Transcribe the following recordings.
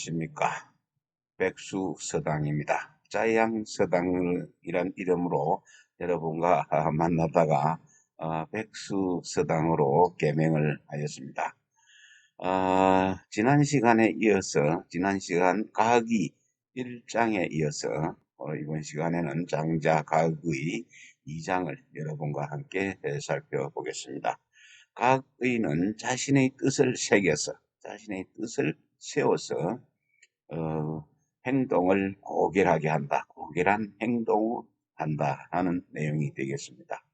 안녕하십니까. 백수 서당입니다. 자양서당이란 이름으로 여러분과 만나다가 어, 백수 서당으로 개명을 하였습니다. 어, 지난 시간에 이어서 지난 시간 가기 1장에 이어서 어, 이번 시간에는 장자 가의 2장을 여러분과 함께 살펴보겠습니다. 각의는 자신의 뜻을 새겨서 자신의 뜻을 세워서 어, 행동을 고결하게 한다. 고결한 행동을 한다 하는 내용이 되겠습니다.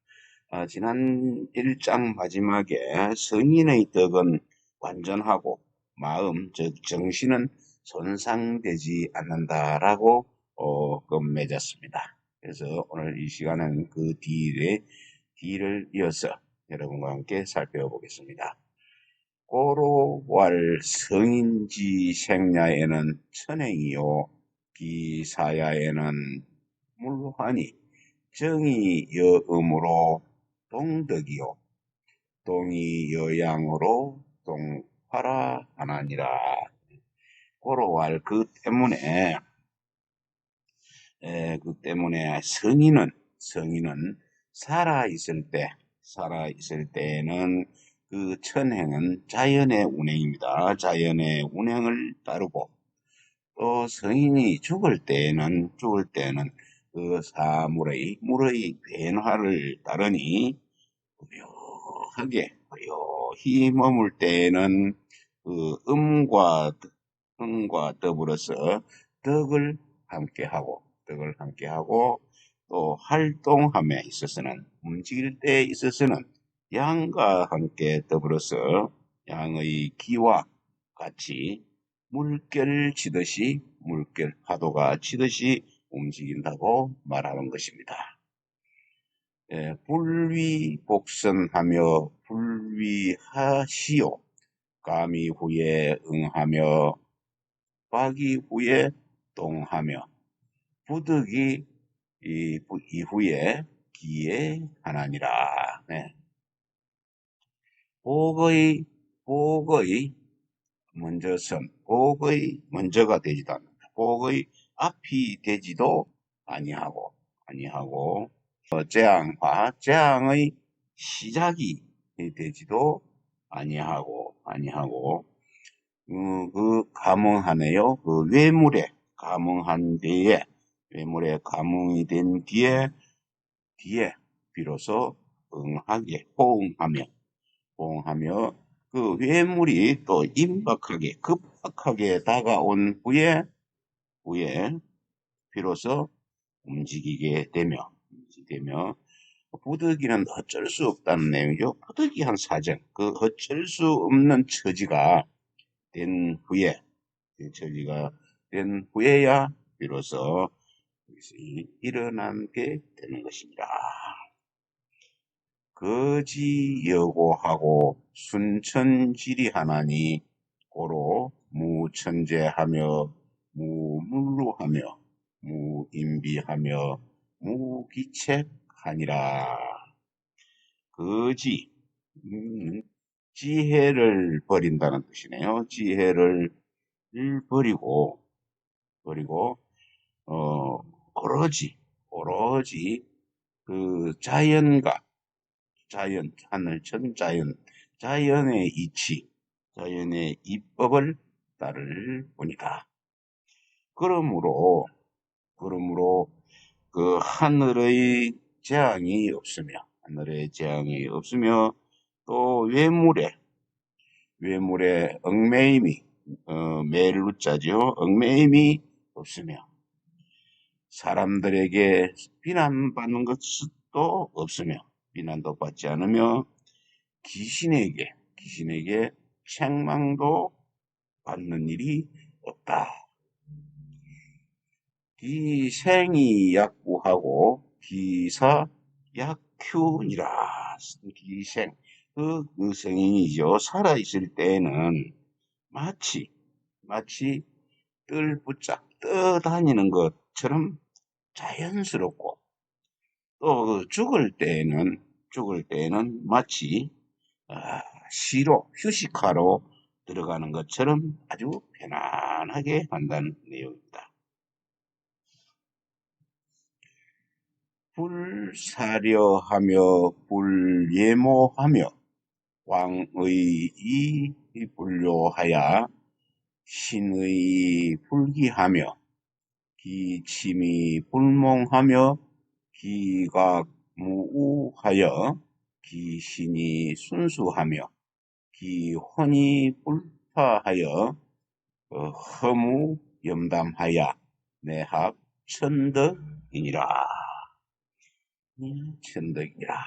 어, 지난 1장 마지막에 성인의 덕은 완전하고 마음, 즉 정신은 손상되지 않는다라고 어, 그 맺었습니다. 그래서 오늘 이 시간은 그 뒤에 뒤를 이어서 여러분과 함께 살펴보겠습니다. 고로왈 성인지 생야에는 천행이요 기사야에는 물환이 정이 여음으로 동덕이요. 동이 여양으로 동화라 하나니라. 고로왈 그 때문에 에, 그 때문에 성인은 성인은 살아 있을 때 살아 있을 때에는 그 천행은 자연의 운행입니다. 자연의 운행을 따르고 또 성인이 죽을 때에는 죽을 때는 그 사물의 물의 변화를 따르니 고요하게 고요히 머물 때에는 그 음과 음과 더불어서 덕을 함께하고 덕을 함께하고 또 활동함에 있어서는 움직일 때 있어서는 양과 함께 더불어서 양의 기와 같이 물결 치듯이 물결 파도가 치듯이 움직인다고 말하는 것입니다. 예, 불위복선하며 불위하시오 감이 후에 응하며 박이 후에 동하며 부득이 이후에 기에 하나니라. 네. 복의 복의 먼저선 복의 먼저가 되지도 않는다. 복의 앞이 되지도 아니하고 아니하고 어, 재앙화 재앙의 시작이 되지도 아니하고 아니하고 음, 그 감흥하네요. 그 외물에 감흥한 뒤에 외물에 감흥이 된 뒤에 뒤에 비로소 응하게 호응하며 봉하며 그 회물이 또 임박하게 급박하게 다가온 후에 후에 비로소 움직이게 되며 움직이며 부득이는 어쩔 수 없다는 내용이죠. 부득이한 사정, 그 어쩔 수 없는 처지가 된 후에 처지가 된 후에야 비로소 이것이 일어나게 되는 것입니다. 거지 여고하고 순천지리 하나니 고로 무천재하며 무물루하며 무인비하며 무기책하니라. 거지 음, 지혜를 버린다는 뜻이네요. 지혜를 버리고 버리고 어 오로지 오로지 그 자연과 자연, 하늘 전 자연, 자연의 이치, 자연의 입법을 따를 뿐이다. 그러므로, 그러므로 그 하늘의 재앙이 없으며, 하늘의 재앙이 없으며, 또 외물에, 외물에 얽매임이, 어, 멜루자죠. 얽매임이 없으며, 사람들에게 비난받는 것도 없으며, 비난도 받지 않으며 귀신에게 귀신에게 책망도 받는 일이 없다. 기생이 약구하고 기사 약큐니라. 기생 그, 그 성인이죠. 살아 있을 때에는 마치 마치 뜰 붙잡 떠다니는 것처럼 자연스럽고 또 죽을 때에는 죽을 때에는 마치 아, 시로 휴식하러 들어가는 것처럼 아주 편안하게 한다는 내용입니다. 불사려하며 불예모하며 왕의 이 불료하야 신의 불기하며 기침이 불몽하며 기각 무우하여 기신이 순수하며 기혼이 불파하여 어, 허무 염담하여 내합 천덕이니라. 천덕이라.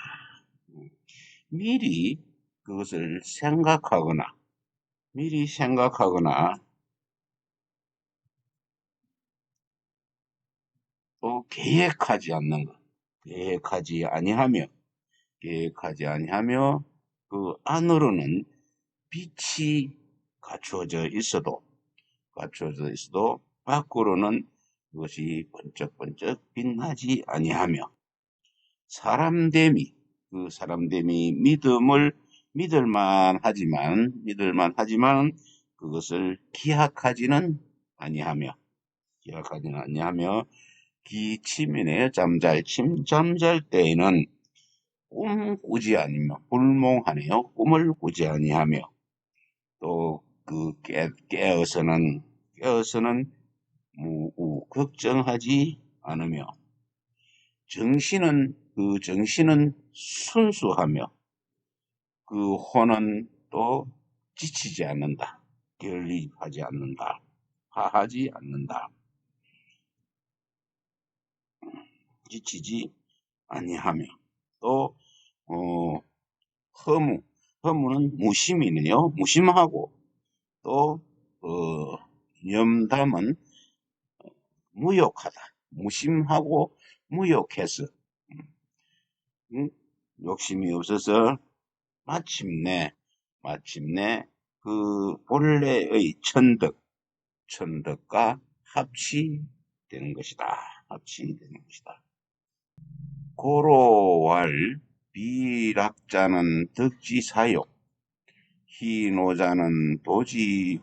미리 그것을 생각하거나 미리 생각하거나 또 계획하지 않는 것, 계획하지 아니하며 계획하지 아니하며 그 안으로는 빛이 갖추어져 있어도 갖추어져 있어도 밖으로는 그것이 번쩍번쩍 빛나지 아니하며 사람됨이 그 사람됨이 믿음을 믿을만 하지만 믿을만 하지만 그것을 기약하지는 아니하며 기약하지는 아니하며 기치면에 잠잘침 잠잘 때에는 꿈 꾸지 아니며 불몽하네요 꿈을 꾸지 아니하며 또 그 깨어서는 깨어서는 무우 걱정하지 않으며 정신은 그 정신은 순수하며 그 혼은 또 지치지 않는다. 결립하지 않는다. 파하지 않는다. 지치지 아니하며 또 어, 허무 허무는 무심이네요. 무심하고 또 어, 염담은 무욕하다. 무심하고 무욕해서 음, 욕심이 없어서 마침내 마침내 그 본래의 천덕 천덕과 합치되는 것이다. 합치되는 것이다. 고로왈 비락자는 덕지사요. 희노자는 도지화요.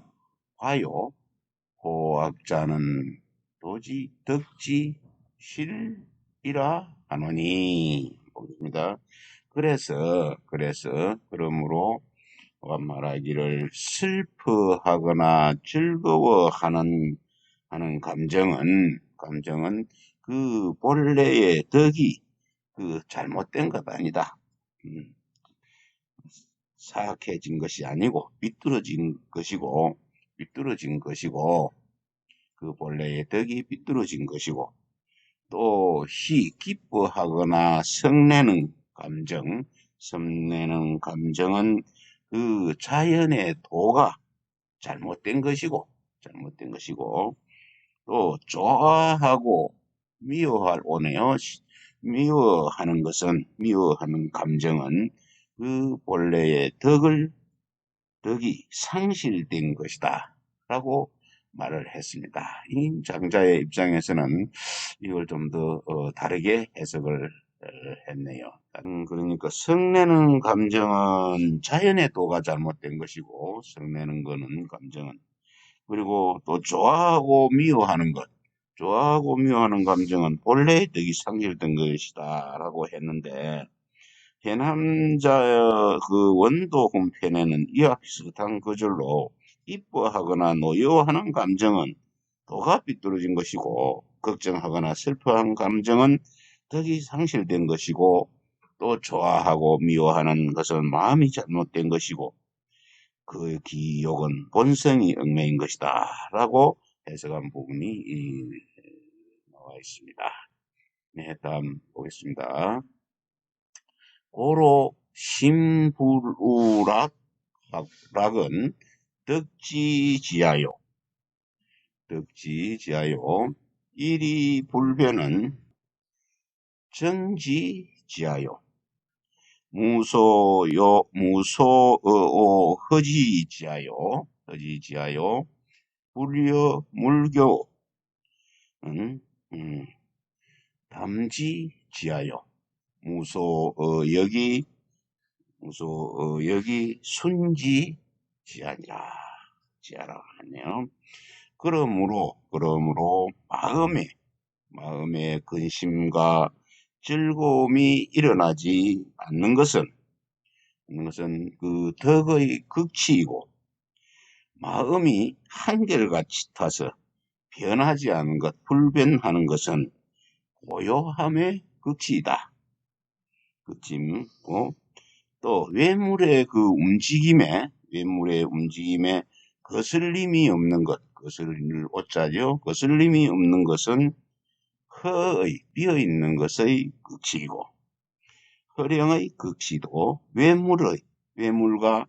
호학자는 도지 덕지실이라 하노니. 보겠습니다. 그래서 그래서 그러므로 말하기를 슬퍼하거나 즐거워하는 하는 감정은 감정은 그 본래의 덕이 그 잘못된 것 아니다. 음, 사악해진 것이 아니고 삐뚤어진 것이고 삐뚤어진 것이고 그 본래의 덕이 삐뚤어진 것이고 또 희 기뻐하거나 성내는 감정, 성내는 감정은 그 자연의 도가 잘못된 것이고, 잘못된 것이고, 또 좋아하고 미워할 오네요. 미워하는 것은, 미워하는 감정은 그 본래의 덕을, 덕이 상실된 것이다. 라고 말을 했습니다. 이 장자의 입장에서는 이걸 좀더 어, 다르게 해석을 어, 했네요. 음, 그러니까 성내는 감정은 자연의 도가 잘못된 것이고 성내는 거는 감정은 그리고 또 좋아하고 미워하는 것 좋아하고 미워하는 감정은 본래의 덕이 상실된 것이다 라고 했는데 해남자 그 원도 훈편에는 이와 비슷한 구절로 이뻐하거나 노여워하는 감정은 도가 삐뚤어진 것이고 걱정하거나 슬퍼한 감정은 덕이 상실된 것이고 또 좋아하고 미워하는 것은 마음이 잘못된 것이고 그 기욕은 본성이 얽매인 것이다 라고 해석한 부분이 나와 있습니다. 네, 다음 보겠습니다. 고로 심불우락 락은 덕지지하여 덕지지하여 일이 불변은 정지지하여 무소요 무소어 허지지하여 허지지하여 불려 물교 음, 음, 담지지하여 무소 어, 여기 무소 어, 여기 순지 지아니라. 지하라 하네요. 그러므로 그러므로 마음에 마음의 근심과 즐거움이 일어나지 않는 것은 것은 그 덕의 극치이고 마음이 한결같이 타서 변하지 않은 것, 불변하는 것은 고요함의 극치이다. 어? 또 외물의 그 움직임에 외물의 움직임에 거슬림이 없는 것, 거슬림을 오자죠. 거슬림이 없는 것은 허의 비어 있는 것의 극치이고 허령의 극치도 외물의 외물과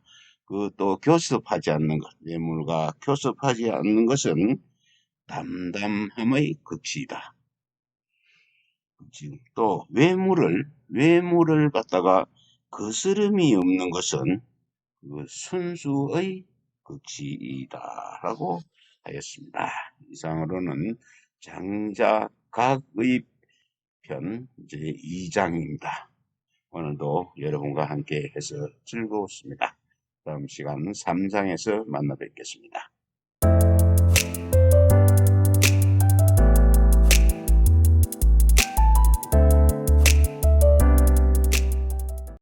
그 또 교섭하지 않는 것, 외물과 교섭하지 않는 것은 담담함의 극치이다. 또 외물을 외물을 갖다가 거스름이 없는 것은 그 순수의 극치이다라고 하였습니다. 이상으로는 장자각의 편 이제 2장입니다. 오늘도 여러분과 함께 해서 즐거웠습니다. 다음 시간 3장에서 만나 뵙겠습니다.